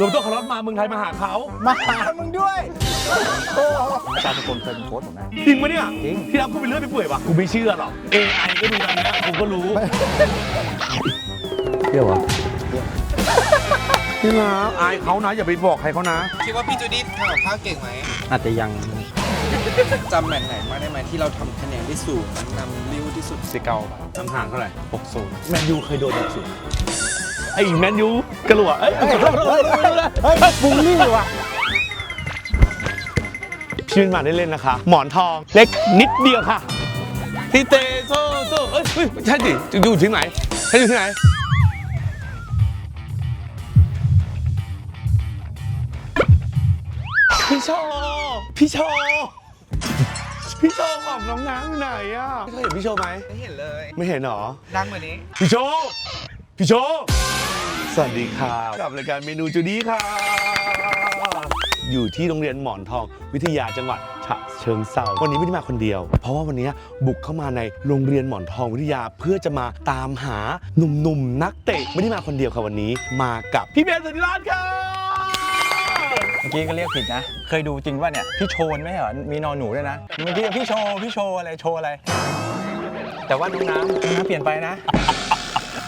รวมตัวคารอสมาเมืองไทยมาหาเขามาหามึงด้วยอาจารย์สกลเคยเป็นโค้ชผมนะ จริงปะเนี่ยจริง ที่รับกูไปเรื่อยไปเปื่อยปะกูไม่เชื่อหรอก AI ก็ดูกันนะกูก็รู้ เที่ยวเหรอพี่นะอายเขานะ อย่าไปบอกใครเขานะ คิดว่าพี่จูดี้ทำกับข้าวเก่งไหมอาจจะยังจำแมตช์ไหนมาได้ไหมที่เราทำคะแนนได้สูงนำริ้วที่สุดสิเกาน้ำห่างเท่าไหร่หกศูนย์แมนยูเคยโดนแบบสุด ไอ้แมนยูกระหลัวเอ้ยเฮ้ยเฮ้ยเฮ้ยบุงนี่ว่ะพี่วินมาได้เล่นนะคะ หมอนทองเล็กนิดเดียวค่ะพี่เตโซโซเอ้ยเฮ้ยใช่ดิอยู่ที่ไหนใช่อยู่ที่ไหนพี่โชว์พี่โชว์พี่โชว์ของน้องน้ำอยู่ไหนอะเคยเห็นพี่โชว์ไหมไม่เห็นเลย ไม่เห็นหรอ ดังกว่านี้ พี่โชว์ พี่โชว์สวัสดีครับกับรายการเมนูจูดี้ค่ะอยู่ที่โรงเรียนหมอนทอง วิทยาจังหวัดฉะเชิงเซาวันนี้ไม่ได้มาคนเดียว เพราะว่าวันนี้บุกเข้ามาในโรงเรียนหมอนทองวิทยาเพื่อจะมาตามหาหนุ่มๆนักเตะไม่ได้มาคนเดียวค่ะวันนี้ มากับพี่เบนสุธิราชค่ะเมื่อกี้ก็เรียกผิดนะ เคยดูจริงว่าเนี่ยพี่โชนไหมเหรอ มีนอนหนูด้วยนะ เมื่อกี้พี่โชว์พี่โชว์อะไรโชว์อะไร แต่ว่าน้องน้ำน้องน้ำเปลี่ยนไปนะ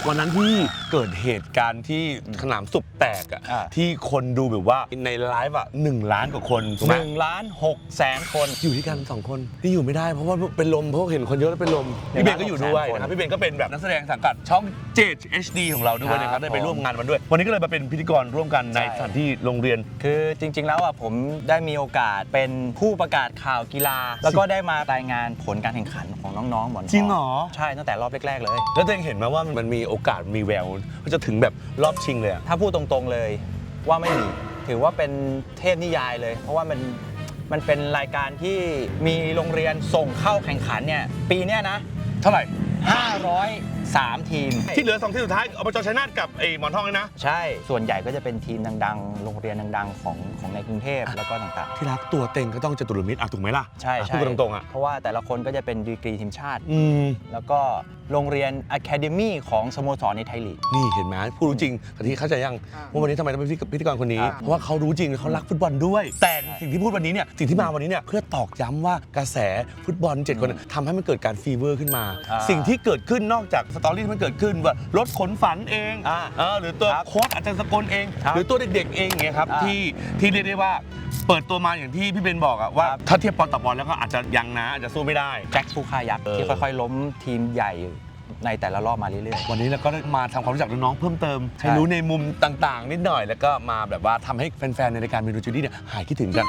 วันนั้นที่เกิดเหตุการณ์ที่ขนามสุบแตกอะอ่า ที่คนดูแบบว่าในไลฟ์อะหนึ่งล้านกว่าคนถูกไหมหนึ่งล้านหกแสนคน อยู่ที่กันสองคนที่อยู่ไม่ได้เพราะว่าเป็นลมเพราะเห็นคนเยอะแล้วเป็นลมเดี๋ยวพี่เบนก็อยู่ด้วยสามคนนะครับพี่เบนก็เป็นแบบนักแสดงสังกัดช่อง JHD ของเราด้วยนะครับครับได้ไปผมร่วมงานมันด้วย วันนี้ก็เลยมาเป็นพิธีกรร่วมกันในใช่สถานที่โรงเรียน คือจริง ๆ แล้วอะผมได้มีโอกาสเป็นผู้ประกาศข่าวกีฬา แล้วก็ได้มารายงานผลการแข่งขันของน้องๆหมอนทจริงเหรอ ใช่ตั้งแต่รอบแรก ๆ เลย แล้วตัวเองเห็นไหมว่ามันมีโอกาสมีแววว่าจะถึงแบบรอบชิงเลยอะถ้าพูดตรงๆเลยว่าไม่มีถือว่าเป็นเทพนิยายเลย เพราะว่ามันมันเป็นรายการที่มีโรงเรียนส่งเข้าแข่งขันเนี่ยปีเนี้ยนะ เท่าไหร่ 503ทีม ที่เหลือสองที่สุดท้ายอบจชัยนาทกับไอ้หมอนทองเลยนะ ใช่ ส่วนใหญ่ก็จะเป็นทีมดังๆ โรงเรียนดังๆ ของของในกรุงเทพแล้วก็ต่างที่รักตัวเต็งก็ต้องจตุรมิตรอะถูกไหมล่ะๆใช่อะใช่พูดกันตรงๆอะเพราะว่าแต่ละคนก็จะเป็นดีกรีทีมชาติ อืมแล้วก็โรงเรียนอะคาเดมี่ของสโมสรในไทยลีก นี่เห็นไหมผู้รู้จริงกะทิเข้าใจยังอ่าว่าวันนี้ทำไมต้องเป็นพิธีกรคนนี้อ่าเพราะว่าเขารู้จริงเขารักฟุตบอลด้วย แต่สิ่งที่พูดวันนี้เนี่ยสิ่งที่มาวันนี้เนี่ยเพื่อตอกย้ำว่ากระแสฟุตบอลเจ็ดคนทำให้มันเกิดการฟีเวอร์ขึ้นมา อ่า สิ่งที่เกิดขึ้นนอกจากสตอรี่ที่มันเกิดขึ้นว่ารถขนฝันเองอ่าเออหรือตัวครับโค้ชอาจารย์สกลเอง ครับหรือตัวเด็กๆเองอย่างเงี้ยครับอ่าที่ที่เรียกได้ว่าเปิดตัวมาอย่างที่พี่เบนบอกอะว่า ครับ ถ้าเทียบปอนต่อบอลแล้วก็อาจจะยังนะอาจจะสู้ไม่ได้ แจ็คผู้ฆ่ายักษ์เออ ที่ค่อยๆ ล้มทีมใหญ่ในแต่ละรอบมาเรื่อยๆวันนี้เราก็ได้มาทำความรู้จักน้องๆเพิ่มเติมให้ใช่รู้ในมุมต่างๆ นิดหน่อยแล้วก็มาแบบว่าทำให้แฟนๆในรายการเมนูจูดี้เนี่ยหายคิดถึงกัน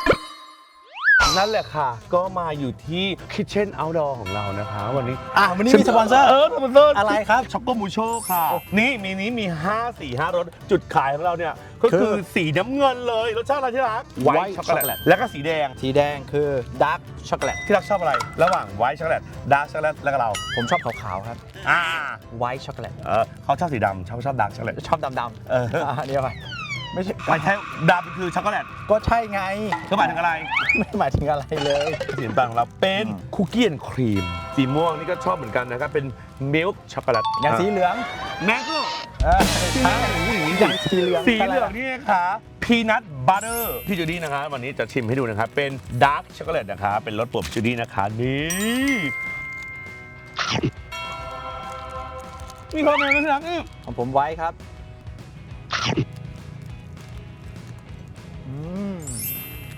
นั่นแหละค่ะ ก็มาอยู่ที่ Kitchen Outdoor ของเรานะคะ วันนี้อะวันนี้มีสปอนเซอร์ เออสปอนเซอร์อะไรครับ ช็อกโกมูโชค่ะ นี่มีนี้มี 5 4 5รสจุดขายของเราเนี่ย ก็คืคือ อสีน้ำเงินเลย รสชาติอะไรที่รัก White ช็อกโกแลต chocolate แล้วก็สีแดง สีแดงคือดาร์กช็อกโกแลตที่รักชอบอะไร ระหว่างไวท์ช็อกโกแลตดาร์กช็อกโกแลตแล้วก็เรา ผมชอบขาวๆครับอ่า ไวท์ช็อกโกแลตเออเขาชอบสีดำชอบชอบดาร์กช็อกโกแลตชอบดำๆเอออะเดี๋ยวไป ไม่ใช่ไม่ใช่ดำคือช็อกโกแลตก็ใช่ไงก็หมายถึงอะไรไม่หมายถึงอะไรเลย สีน้ำตาลของเราเป็นอืมคุกกี้แอนด์ครีมสีม่วงนี่ก็ชอบเหมือนกันนะครับเป็นมิลค์ช็อกโกแลตอย่างสีเหลืองแม็กก็เออใช่อย่างสีเหลืองสีเหลืองนี่นะคะพีนัทบัตเตอร์พี่จูดี้นะคะวันนี้จะชิมให้ดูนะครับเป็นดาร์กช็อกโกแลตนะคะเป็นรสโปรดจูดี้นะคะนี่มีความเป็นอะไรนะของผมไว้ครับ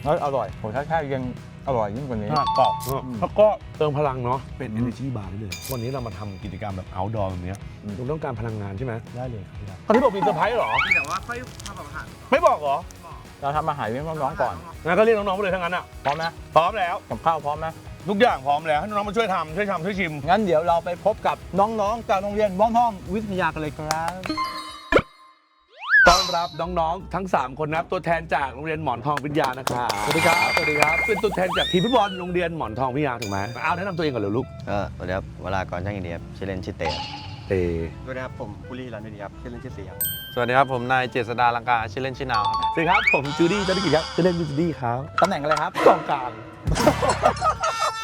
แล้วอร่อยผมถ้าแค่ยังอร่อยยิ่งกว่านี้ กรอบแล้วก็เติมพลังเนาะเป็น energy bar ได้เลยวันนี้เรามาทำกิจกรรมแบบ outdoor แบบเนี้ยอืม คุณต้องการพลังงานใช่ไหมได้เลยครับตอนที่บอกมีเซอร์ไพรส์เหรอ แต่ว่าค่อยทำกับอาหารไม่บอกเหรอเราทำอาหารให้น้องๆก่อนงั้นก็เรียกน้องๆไปเลยทั้งนั้นอะพร้อมนะพร้อมแล้ว กับข้าวพร้อมนะทุกอย่างพร้อมแล้วให้น้องๆมาช่วยทำช่วยทำช่วยชิม งั้นเดี๋ยวเราไปพบกับน้องๆจากโรงเรียนม่องห้องวิทยากันเลยครับ ต้อนรับน้องๆ ทั้ง 3 คนนะครับ ตัวแทนจากโรงเรียนหมอนทองวิทยานะครับ สวัสดีครับ สวัสดีครับ เป็นตัวแทนจากทีมฟุตบอลโรงเรียนหมอนทองวิทยาถูกไหมเอาแนะนำตัวเองก่อนเลยลูกก็สวัสดีครับเวลากรช่างอินเดียครับชื่อเล่นชื่อเตะครับเตสวัสดีครับผมปุรีรันดีครับชื่อเล่นชื่อเสียครับสวัสดีครับ ผมนายเจษดาลังกาชื่อเล่นชื่อนาวครับสวัสดีครับ ผมจูดี้จันทกิจครับจะเล่นจูดี้ครับตำแหน่งอะไรครับกองกลาง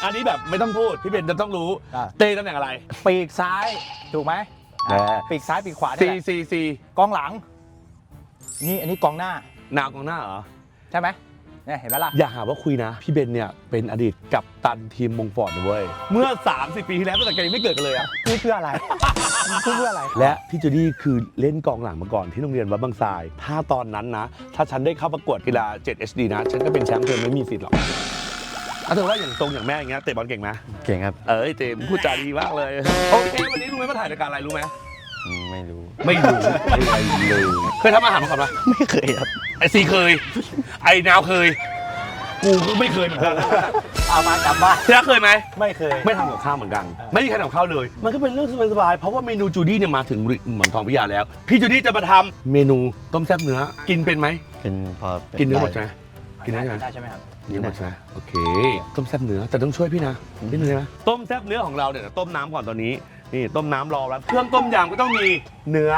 อันนี้แบบไม่ต้องพูด พี่เบนจะต้องรู้ อะ เต้ตำแหน่งอะไรปีกซ้าย ถูกไหมแน่ปีกซ้ายปีกขวาซีนี่แหละซีซีกองหลัง นี่อันนี้กองหน้า นาวกองหน้าเหรอ ใช่ไหมเนี่ยเห็นไหมล่ะ อย่าหาว่าคุยนะ พี่เบนเนี่ยเป็นอดีตกัปตันทีมมงฟอร์ดนะเว้ย เมื่อ 30 ปีที่แล้วตั้งแต่แกยังไม่เกิดกันเลยอะพูดเพื่ออะไร พูดเพื่ออะไร และพี่จูดี้คือเล่นกองหลังมาก่อนที่โรงเรียนวัดบางทราย ถ้าตอนนั้นนะ ถ้าฉันได้เข้าประกวดกีฬา 7HD นะ ฉันก็เป็นแชมป์เธอไม่มีสิทธิ์หรอกอะเธอว่าอย่างตรงอย่างแม่อย่างเงี้ยเตะบอลเก่งไหมเก่งครับ เอ้ยเตะพูดจาดีมากเลย โอเค วันนี้รู้ไหมมาถ่ายรายการอะไรรู้ไหมอืม ไม่รู้ ไม่รู้ไม่เลยเคยทำอาหารมาก่อนปะไม่เคยครับไอซีเคย ไอนาวเคย กูก็ไม่เคยเหมือนกันเอามากลับบ้านที่รักเคยไหม ไม่เคย ไม่ทำกับข้าวเหมือนกัน ไม่มีใครทำกับข้าวเลย มันก็เป็นเรื่องสบายๆเพราะว่าเมนูจูดี้เนี่ยมาถึงหมอนทองพิยาแล้ว พี่จูดี้จะมาทำเมนูต้มแซ่บเนื้อ กินเป็นไหมเป็นพอป็กินเนื้อหมดไใช่ไหมกินได้ใช่ไหมได้ใช่ไหมครับกินได้หมดใช่ไหมโอเค ต้มแซ่บเนื้อแต่ต้องช่วยพี่นะพี่หนึ่งใช่ไหมต้มแซ่บเนื้อของเราเนี่ยต้มน้ำก่อนตอนนี้ นี่ต้มน้ำรอแล้วเครื่องต้มยำก็ต้องมีเนื้อ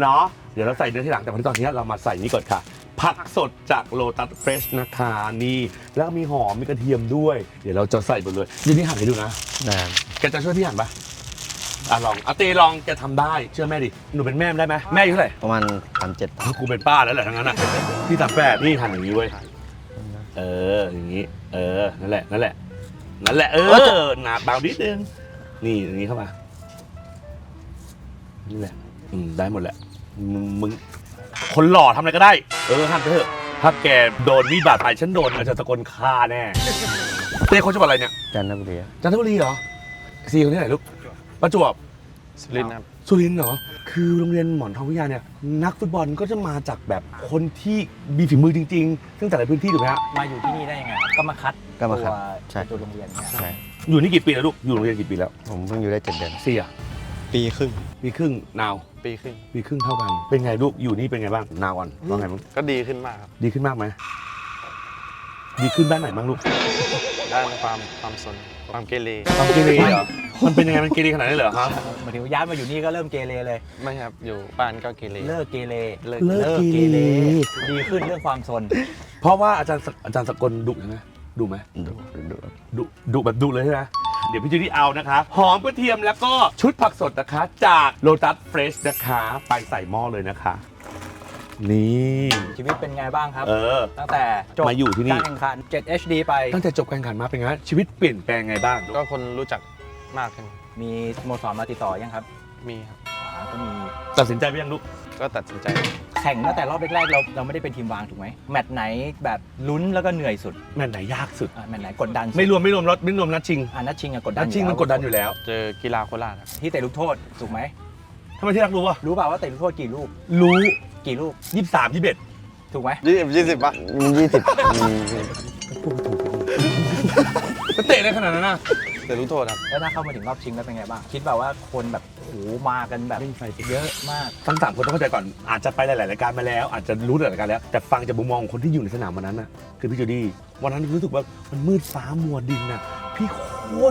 เนาะเดี๋ยวเราใส่เนื้อทีหลังแต่วันนี้ตอนนี้เรามาใส่นี่ก่อนค่ะ ผักสดจากโลตัสเฟรชนะคะนี่แล้วก็มีหอมมีกระเทียมด้วย เดี๋ยวเราจะใส่หมดเลยเดี๋ยวนี่หั่นให้ดูนะนานแกจะช่วยพี่หั่นปะอะลองอะเตลองแกทำได้เชื่อแม่ดิหนูเป็นแม่ได้ไหมแม่อายุเท่าไหร่ประมาณสามเจ็ดกูเป็นป้าแล้วแหละทั้งนั้นอะพี่สามแปดนี่หั่นอย่างนี้เว้ยเอออย่างนี้ เออนั่นแหละนั่นแหละนั่นแหละเออหนาเบานิดนึงนี่อย่างนี้เข้ามา นี่แหละอืมได้หมดแหละมึงมึงคนหล่อทำอะไรก็ได้ เออหั่นไปเถอะ ถ้าแกโดนมีดบาดไปฉันโดนอาจจะตะโกนฆ่าแน่เต้คนจังหวัดอะไรเนี่ยจันทบุรีครับจันทบุรีเหรอซีคนที่ไหนลูกประจวบ สุรินทร์ครับ สุรินทร์เหรอ คือโรงเรียนหมอนทองวิทยาเนี่ย นักฟุตบอลก็จะมาจากแบบคนที่มีฝีมือจริงๆซึ่งแต่ละพื้นที่ถูกไหมฮะ มาอยู่ที่นี่ได้ยังไงครับก็มาคัดก็มาครับตัวใช่ ตัวโรงเรียนเนี่ย ใช่ อยู่นี่กี่ปีแล้วลูก อยู่โรงเรียนกี่ปีแล้วผมเพิ่งอยู่ได้เจ็ดเดือนเสีย ปีครึ่ง ปีครึ่งนาวปีครึ่งปีครึ่งเท่ากัน เป็นไงลูกอยู่นี่เป็นไงบ้างนาวก่อนว่าไงบ้างก็ดีขึ้นมากครับดีขึ้นมากไหมดีขึ้นด้านไหนบ้างลูกด้านความความสนความเกเรความเกเรเหรอมันเป็นยังไงมันเกเรขนาดนี้นเลยเหรอครับหมายถึงว่าย้ายมาอยู่นี่ก็เริ่มเกเรเลย ไม่ครับอยู่บ้านก็เกเรเลิกเกเรเลิกเลิกเกเรดีขึ้นเรื่องความสนเพราะว่าอาจารย์สอาจารย์สกลดุใช่ไหมดุไหมดูดูครับดุดุแบบดุเลยใช่ไหม เดี๋ยวพี่จูดี้เอานะคะ หอมกระเทียมแล้วก็ชุดผักสดนะคะ จากโ o ตัสเฟรชนะคะ ไปใส่หม้อเลยนะคะ นี่ ชีวิตเป็นไงบ้างครับ เออ ตั้งแต่จบมาอยู่ที่นี่ การแข่งขัน 7 HD ไป ตั้งแต่จบการแข่งขันมาเป็นไงชีวิตเปลี่ยนแปลงไงบ้าง ก็คนรู้จักมากขึ้นมีสโมสรมาติดต่อยังครับมีครับ อ่าก็มีตัดสินใจไปยังลูก ก็ตัดสินใจ แข่งตั้งแต่รอบแรกๆเราเราไม่ได้เป็นทีมวางถูกไหมแมตช์ไหนแบบลุ้นแล้วก็เหนื่อยสุดแม่นไหนยากสุด อะแมตช์ไหนกดดันสุดไม่รวมไม่รวมรถไม่รวมนัดชิงอ่านัดชิงอะกดดันันดชิงมันกดดันอยู่แล้วเจอกีฬาโคราชครับที่เตะลูกโทษถูกไหมทำไมที่รักรู้วะรู้เปล่าว่าเตะลูกโทษกี่ลูกรู้กี่ลูกยี่สิบสามยี่สิบเอ็ดถูกไหมยี่สิบยี่สิบปะมียี่สิบมีก็เตะได้ขนาดนั้นนะ เดี๋ยวรู้โทษครับ แล้วถ้าเข้ามาถึงรอบชิงแล้วเป็นไงบ้าง คิดแบบว่าคนแบบโอ้โหมากันแบบเยอะมาก ทั้งสามคนต้องเข้าใจก่อนอาจจะไปหลายๆรายการมาแล้ว อาจจะรู้หลายๆรายการแล้ว แต่ฟังจากมุมมองของคนที่อยู่ในสนามวันนั้นน่ะคือพี่จูดี้วันนั้นรู้สึกว่ามันมืดฟ้ามัวดินน่ะพี่โค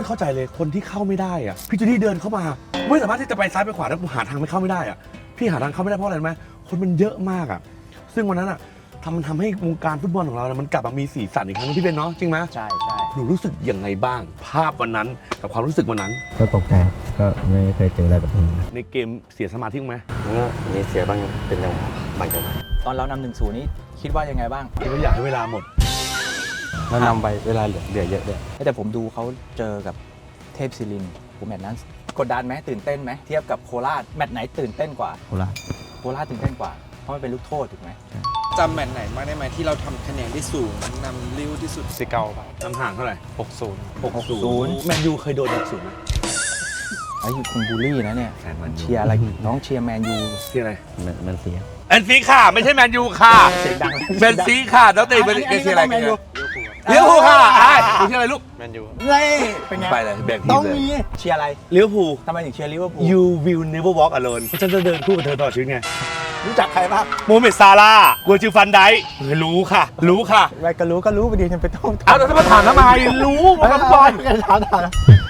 ตรเข้าใจเลยคนที่เข้าไม่ได้อะพี่จูดี้เดินเข้ามา ไม่สามารถที่จะไปซ้ายไปขวาแล้วหาทางไม่เข้าไม่ได้อะพี่หาทางเข้าไม่ได้เพราะอะไรรู้ไหมคนมันเยอะมากอะ ซึ่งวันนั้นอะทำมันทำให้วงการฟุตบอลของเราเนี่ยมันกลับมามีสีสันอีกครั้งที่เป็นเนาะจริงไหมใช่ใช่ หนูรู้สึกยังไงบ้าง ภาพวันนั้นกับความรู้สึกวันนั้น ก็ตกใจครับก็ไม่เคยเจออะไรแบบนี้ในเกมเสียสมาธิไหมมันก็มีเสียบ้างเป็นจังหวะบางจังหวะตอนเรานำหนึ่งศูนย์นี้ คิดว่ายังไงบ้างคิดว่าอยากให้เวลาหมดแล้วนำไปเวลาเหลือเหลือเยอะด้วยแต่ผมดูเขาเจอกับเทพศิรินทร์ผมแมตช์นั้นกดดันไหมตื่นเต้นไหมเทียบกับโคราชแมตช์ไหนตื่นเต้นกว่า โคราชโคราชตื่นเต้นกว่าเพราะมันเป็นลูกโทษถูกไหม จำแมตช์ไหนมากได้ไหมที่เราทำคะแนนได้สูงนำริ้วที่สุดสิเกาปะน้ำห่างเท่าไหร่หกศูนย์60 แมนยูเคยโดน 60ไหมไอ้ยคุณบูลลี่นะเนี่ยแฟนแมนยู เชียร์อะไรน้องเชียร์แมนยูที่อะไรมันมันเสียแอนซีค่ะ ไม่ใช่แมนยูค่ะเสียงดังแมนซีค่ะแล้วตีเป็นเป็นเชียร์อะไรแมนยูเลี้ยวภูลค่ะไอ้คุณเชียร์อะไรลูก แมนยูนี่เป็นไงไปเลยแบ่งทีต้อมงเลยมีเชียร์อะไรเลี้ยวภูลทำไมถึงเชียร์ลิเวอร์พูล you will never walk alone เพราะฉันจะเดินคู่กับเธอตลอดชีวิตไง รู้จักใครบ้างโมเมดซาร่าห์เวอร์จิลฟันไดค์เออรู้ค่ะ รู้ค่ะไปก็รู้ก็รู้ไปดีจะไปต้องเอาแล้วถ้ามาถามทำไมรู้มาคำบอลถามถาม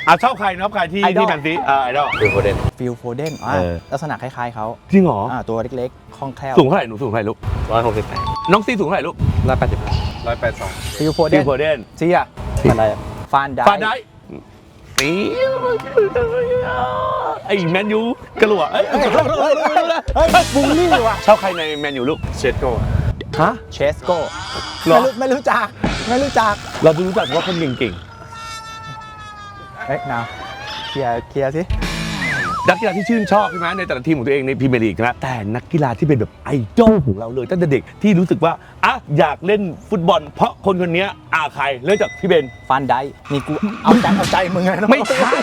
อะชอบใครชอบใครที่ไอดอล ที่แมนซีเออไอดอลคือโคเดน ฟิลโฟเดนอ่าเออ ลักษณะคล้ายๆเขาจริงเหรออ่าตัวเล็กๆคล่องแคล่วสูงเท่าไหร่หนูสูงเท่าไหร่ลูกร้อยหกสิบแปดน้องซีสูงเท่าไหร่ลูกร้อยแปดสิบห้าร้อยแปดสองฟิลโฟเดฟิลนโฟเดนเชียร์อะไรอะฟานไดฟานได ตีไอ้แมนยูกระหลัวเอ้ยเฮ้ยบูลลี่ว่ะชอบใครในแมนยูลูกเชสโก้ฮะเชสโก้เหรอไม่รู้ไม่รู้จักไม่รู้จัก เราจะรู้จักว่าคนเก่งๆเฮ้ยนาวเคลียร์เคลียร์สิ นักกีฬาที่ชื่นชอบใช่ไหมในแต่ละทีมของตัวเองในพรีเมียร์ลีกใช่ไหมแต่นักกีฬาที่เป็นแบบไอดอลของเราเลยตั้งแต่เด็กที่รู้สึกว่าอะอยากเล่นฟุตบอล เพราะคนคนนี้อ่าใครเริ่มจากพี่เบน ฟันได้นี่กูเอาใจเอาใจมึงเลยนะไม่ใช่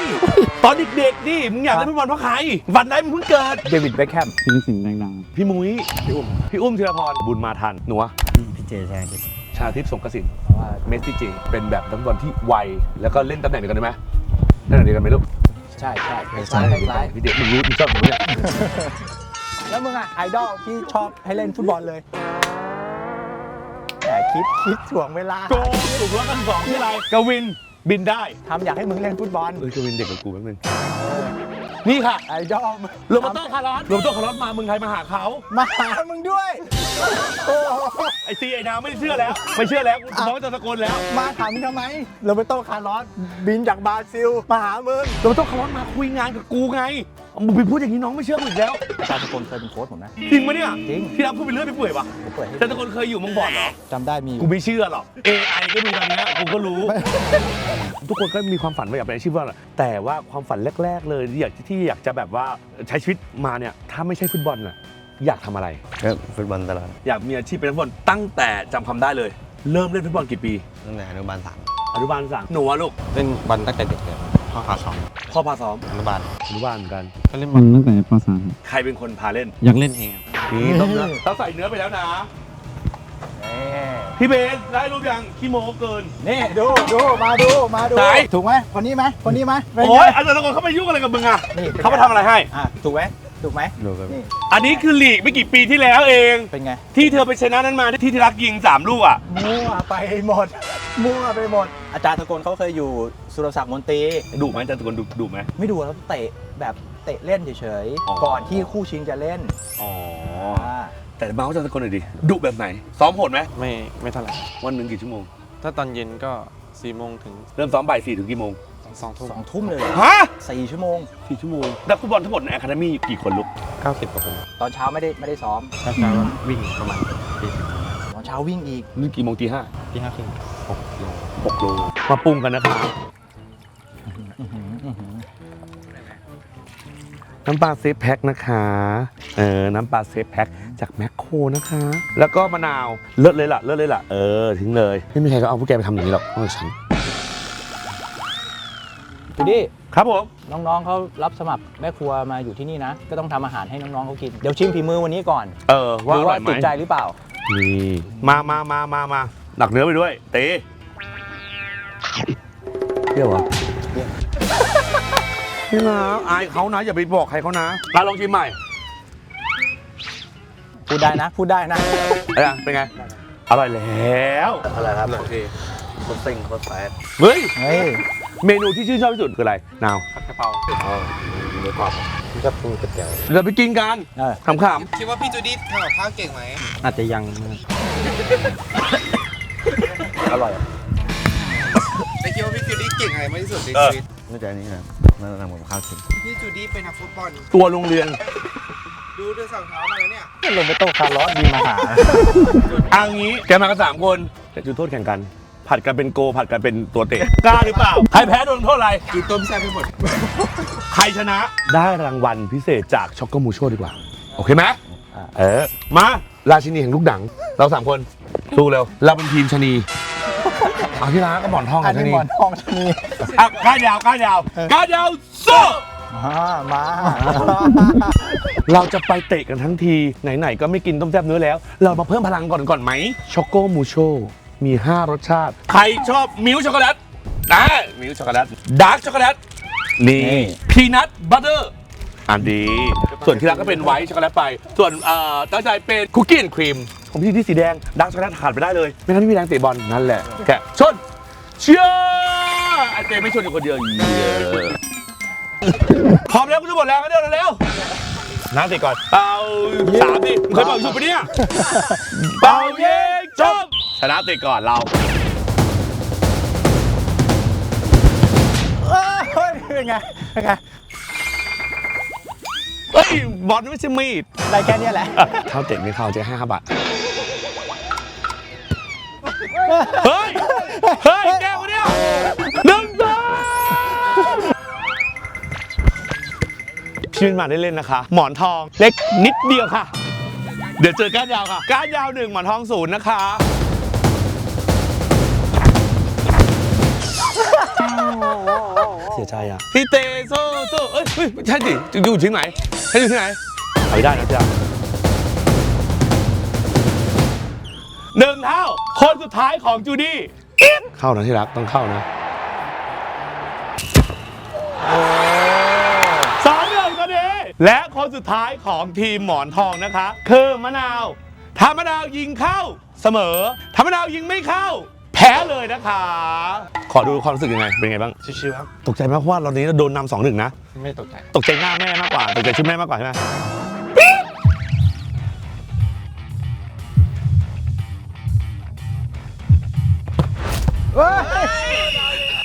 ตอนเด็กๆนี่มึงอยากเล่นฟุตบอลเพราะใครวันได้มึงเพิ่งเกิดเดวิดเบคแฮมพี่นึกถึงดังพี่มุ้ยพี่อุ้มพี่อุ้มธีรพรบุญมาทันหนัวๆพี่เจแชร์ดิชาทิพย์สงกสินเมสซี่เจเป็นแบบนักบอลที่ไวแล้วก็เล่นตำแหน่งเดียวกันได้ไหมตำแหน่งเดียวกันไหมลูก ใช่ใช่คล้ายๆคล้ายพี่เด็กมึงรู้มึงชอบมึงเนี่ยๆแล้วมึงอะไอดอลที่ชอบให้เล่นฟุตบอลเลยแต่คิดคิดถ่วงเวลาโกถูกแล้วกันสองที่ไรกวินบินได้ทำอยากให้มึงเล่นฟุตบอล เอ้ยกวินเด็กกว่ากูแป๊บนึง นี่ค่ะไอดอลโรเบร์โตคาร์ลอสโรเบร์โตคาร์ลอสมาเมืองไทยมาหาเขามาหามึงด้วยโอ้โหไอซีไอดาวไม่เชื่อแล้ว ไม่เชื่อแล้วกูน้องจะตะโกนแล้วมาถามมึงทำไมโรเบร์โตคาร์ลอสบินจากบราซิลมาหามึงโรเบร์โตคาร์ลอสมาคุยงานกับกูไง มึงไปพูดอย่างนี้น้องไม่เชื่อกูอีกแล้ว อาจารย์สกลเคยเป็นโค้ชผมนะ จริงปะเนี่ยจริงที่รับพูดไปเรื่อยไปเปื่อยปะผมเปิดให้แต่ตะโกนเคยอยู่เมึงบอดเหรอ จำได้มีอยู่ กูไม่เชื่อหรอก AI ก็มีตอนเนี้ยกูก็รู้ ทุกคนก็มีความฝันว่าอยากเป็นอาชีพว่าแต่ว่าความฝันแรก ๆ เลยที่อยากที่อยากจะแบบว่าใช้ชีวิตมาเนี่ยถ้าไม่ใช่ฟุตบอลน่ะอยากทำอะไร ก็ฟุตบอลตลอดอยากมีอาชีพเป็นนักฟุตบอลตั้งแต่จำคำได้เลย เริ่มเล่นฟุตบอลกี่ปีตั้งแต่อนุบาลสามอนุบาลสั่งหนูอะลูก เล่นบอลตั้งแต่เด็กเลย พ่อขาสองพ่อพาซ้อมอนุบาลอนุบาลเหมือนกันก็เล่นบอลตั้งแต่ป .3 ใครเป็นคนพาเล่นอยากเล่นเองครับนี่ต้องนะต้องใส่เนื้อไปแล้วนะพี่เบนได้รูปยังขี้โมเกิน นี่ดูดูมาดูมาดู ไหน ถูกไหมคนนี้ไหมคนนี้ไหมเป็นไงโอ้ยอาจารย์ตะโกนเขาไปยุ่งอะไรกับมึงอะนี่ป็นไงเขามาทำอะไรให้ อะถูกไหมถูกไหมดูครับนี่อันนี้คือลีกไม่กี่ปีที่แล้วเอง เป็นไงที่เธอไปชนะนั้นมาที่ที่รักยิงสามลูกอะมั่วไปหมดมั่วไปหมด อาจารย์สกลเขาเคยอยู่สุรศักดิ์มนตรีดุไหมอาจารย์ตะโกนดุดุไหม ไม่ดูแล้วเตะแบบเตะเล่นเฉยอ๋อ ๆ ก่อนที่คู่ชิงจะเล่นอ๋ออ่าแต่เมาส์อาจารย์ตะโกนหน่อยดิดุแบบไหน ซ้อมโหดไหมไม่ไม่เท่าไหร่วันหนึ่งกี่ชั่วโมง ถ้าตอนเย็นก็4โมงถึงเริ่มซ้อมบ่ายสี่ถึงกี่โมง2ทุ่มสองทุ่มเลยฮะสี่ชั่วโมง สี่ชั่วโมงนักฟุตบอลทั้งหมดในอะคาเดมี่กี่คนลูก90กว่าคนตอนเช้าไม่ได้ไม่ได้ซ้อม ถ้าเช้าวิ่งประมาณตีสิบตอนเช้าวิ่งอีกนี่กี่โมงตีห้าที่ห้าครึ่งหกโล หกโลมาปรุงกันนะครับน้ำปลาเซฟแพ็คนะคะ เออ น้ำปลาเซฟแพ็คจากแมคโครนะคะ แล้วก็มะนาว เลิศเลยล่ะ เลิศเลยล่ะ เออ ทิ้งเลย ไม่มีใครก็เอาพวกแกไปทำอย่างนี้หรอกนอกจากฉันดูดิครับผม น้องๆเขารับสมัครแม่ครัวมาอยู่ที่นี่นะ ก็ต้องทำอาหารให้น้องๆเขากิน เดี๋ยวชิมฝีมือวันนี้ก่อนเออ ว่าดูอร่อว่ายไหมติดใจหรือเปล่า นี่ มามามามามาหนักเนื้อไปด้วยเต๋ เปรี้ยวเหรอพี่นะอายเขานะ อย่าไปบอกใครเขานะมาลองชิมใหม่พูดได้นะ พูดได้นะเอ้ยเป็นไง อร่อยแล้วอะไรครับโอเคโคตรเซ็งโคตรแฟดเฮ้ย เฮ้ยเมนูที่ชื่นชอบที่สุดคืออะไรนาวผัดกะเพราอ๋อมีความที่จะพูดกับเดี๋ยวเราไปกินกันเออขำคิดว่าพี่จูดี้ทำกับข้าวเก่งไหมอาจจะยังอร่อย แต่คิดว่าพี่จูดี้เก่งอะไรมากที่สุดในเออชีวิตน่าจะอันนี้นะน่าจะทำกับข้าวเก่งพี่จูดี้เป็นนักฟุตบอลๆตัวโรงเรียน ดูด้วยสองเท้ามาแล้วเนี่ยลงไปโต๊ะคาร์ลอสดีมาหาอังนี้แกมากันสามคนแต่จุดโทษแข่งกัน ผัดกันเป็นโกผัดกันเป็นตัวเตะกล้าหรือเปล่าใครแพ้โดนโทษอะไรดูต้มแซ่บไปหมดใครชนะได้รางวัลพิเศษจากช็อกโกมูโชดีกว่า โอเคไหมอ่าเออมาราชินีแห่งลูกดัง เราสามคนสู้เร็วเราเป็นทีมชะนี เอาที่ร้านก็หมอนทองอักันบชะนี้นีหมอนทองชะนีอะก้านยาวก้านยาวก้านยาวสู้มามา เราจะไปเตะกันทั้งที ไหนๆก็ไม่กินต้มแซ่บเนื้อแล้ว เรามาเพิ่มพลังก่อนก่อนไหม ช็อกโกมูโชมี 5 รสชาติ ใครชอบมิลช็อกโกแลตนะมิลช็อกโกแลตดาร์กช็อกโกแลตนี่ พีนัทบัตเตอร์อันดี ส่วนที่รักก็เป็นไวท์ช็อกโกแลตไป ส่วนเอ่อตั้งใจเป็นคุกกี้แอนด์ครีม ของพี่ที่สีแดงดาร์กช็อกโกแลตขาดไปได้เลย ไม่งั้นไม่มีแรงเตะบอลนั่นแหละแกะชนเชียร์ไอเต้ไม่ชนอยู่คนเดียวเย้พร้อมแล้วคุณจะหมดแรงกันเร็วเร็วๆน้ำเสร็จก่อนเป่าสามดิมึงเคยเป่าอยู่ปะเนี่ยเป่าเย้จบชนะเสร็จก่อนเราเฮ้ยเป็นไงเป็นไงเฮ้ยบอลไม่ใช่มีดได้แค่เนี้ยแหละเข้าเตะไม่เข้าจะให้ห้าบาท เฮ้ย เฮ้ยแก้วเนี่ยหนึ่งสองพี่มินมาได้เล่นนะคะ หมอนทองเล็กนิดเดียวค่ะ เดี๋ยวเจอก้านยาวค่ะ ก้านยาวหนึ่งหมอนทองศูนย์นะคะเสียใจอะพี่เตโซโซเอ้ยเฮ้ยไม่ใช่ดิอยู่ที่ไหนให้อยู่ที่ไหนไปได้นะจ๊ะหนึ่งเท่า คนสุดท้ายของจูดี้เข้านะที่รักต้องเข้านะสามหนึ่งตอนนี้และคนสุดท้ายของทีมหมอนทองนะคะ คือมะนาวถ้ามะนาวยิงเข้าเสมอถ้ามะนาวยิงไม่เข้า แพ้เลยนะคะ ขอดูความรู้สึกยังไงเป็นไงบ้างชิวๆครับตกใจไหมเพราะว่าเรานี้เราโดนนำสองหนึ่งนะ ไม่ตกใจ ตกใจหน้าแม่มากกว่า ตกใจชื่อแม่มากกว่าใช่ไหม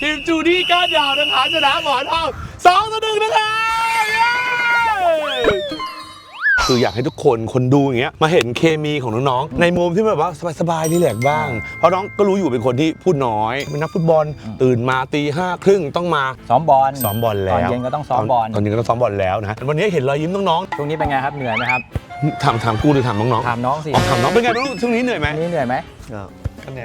ทีมจูดี้ก้านยาวนะคะชนะหมอนทองสองต่อหนึ่งนะคะเย้คืออยากให้ทุกคนคนดูอย่างเงี้ยมาเห็นเคมีของน้องๆในมุมที่แบบว่าสบายๆรีแลกซ์บ้าง เพราะน้องก็รู้อยู่เป็นคนที่พูดน้อยเป็นนักฟุตบอลตื่นมาตีห้าครึ่งต้องมาซ้อมบอลซ้อมบอลแล้วตอนเย็นก็ต้องซ้อมบอลตอนเย็นก็ต้องซ้อมบอลแล้วนะวันนี้เห็นรอยยิ้มน้องช่วงนี้เป็นไงครับเหนื่อยไหมครับ ๆถามถามกูหรือถามน้องๆถามน้องสิอ๋อถามน้องเป็นไงบ้างลูกช่วงนี้เหนื่อยไหมวันนี้เหนื่อยไหม ก็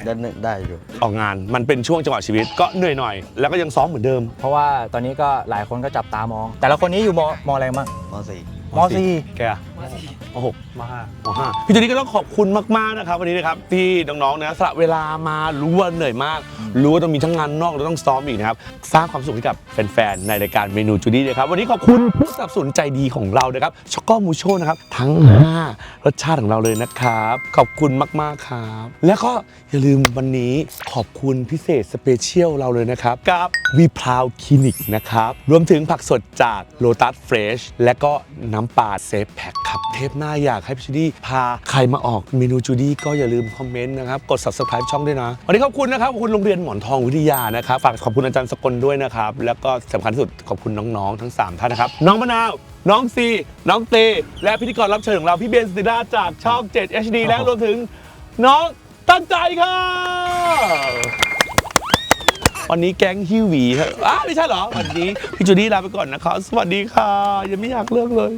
ได้ได้อยู่ ออกงานมันเป็นช่วงจังหวะชีวิตก็เหนื่อยหน่อยแล้วก็ยังซ้อมเหมือนเดิม เพราะว่าตอนนี้ก็หลายคนก็จับตามอง แต่ละคนนี้อยู่มมอะไรบ้างมสี่มสี่แกอะ มหกมห้ามห้าพี่จูนี่ก็ต้องขอบคุณมากๆนะครับวันนี้นะครับที่น้องๆนะสละเวลามารู้ว่าเหนื่อยมาก รู้ว่าต้องมีทั้งงานนอกและต้องซ้อมอีกนะครับสร้างความสุขให้กับแฟนๆในรายการเมนูจูดี้นะครับวันนี้ขอบคุณผู้สนับสนุนใจดีของเรานะครับช็อกโกมูโชนะครับทั้ง5รสชาติของเราเลยนะครับขอบคุณมากๆครับแล้วก็อย่าลืมวันนี้ขอบคุณพิเศษสเปเชียลเราเลยนะครับกับวีพราวคลินิกนะครับรวมถึงผักสดจากโ o ตัสเฟรชและก็น้ำปลาเซฟแพ็คครับเทปหน้าอยากให้พี่จูดี้พาใครมาออกเมนูจูดี้ก็อย่าลืมคอมเมนต์นะครับ กด subscribe ช่องด้วยนะ วันนี้ขอบคุณนะครับขอบคุณโรงเรียนหมอนทองวิทยานะครับ ฝากขอบคุณอาจารย์สกลด้วยนะครับ แล้วก็สำคัญที่สุดขอบคุณน้องๆ ทั้งสามท่านนะครับ น้องมะนาว น้องซี น้องเต และพิธีกรรับเชิญของเราพี่เบนสติดาจากช่อง 7 HD และรวมถึงน้องตั้งใจค่ะวันนี้แก๊งฮิวหวีครับอ้าไม่ใช่เหรอ วันนี้พี่จูดี้ลาไปก่อนนะครับสวัสดีค่ะ ยังไม่อยากเลิกเลย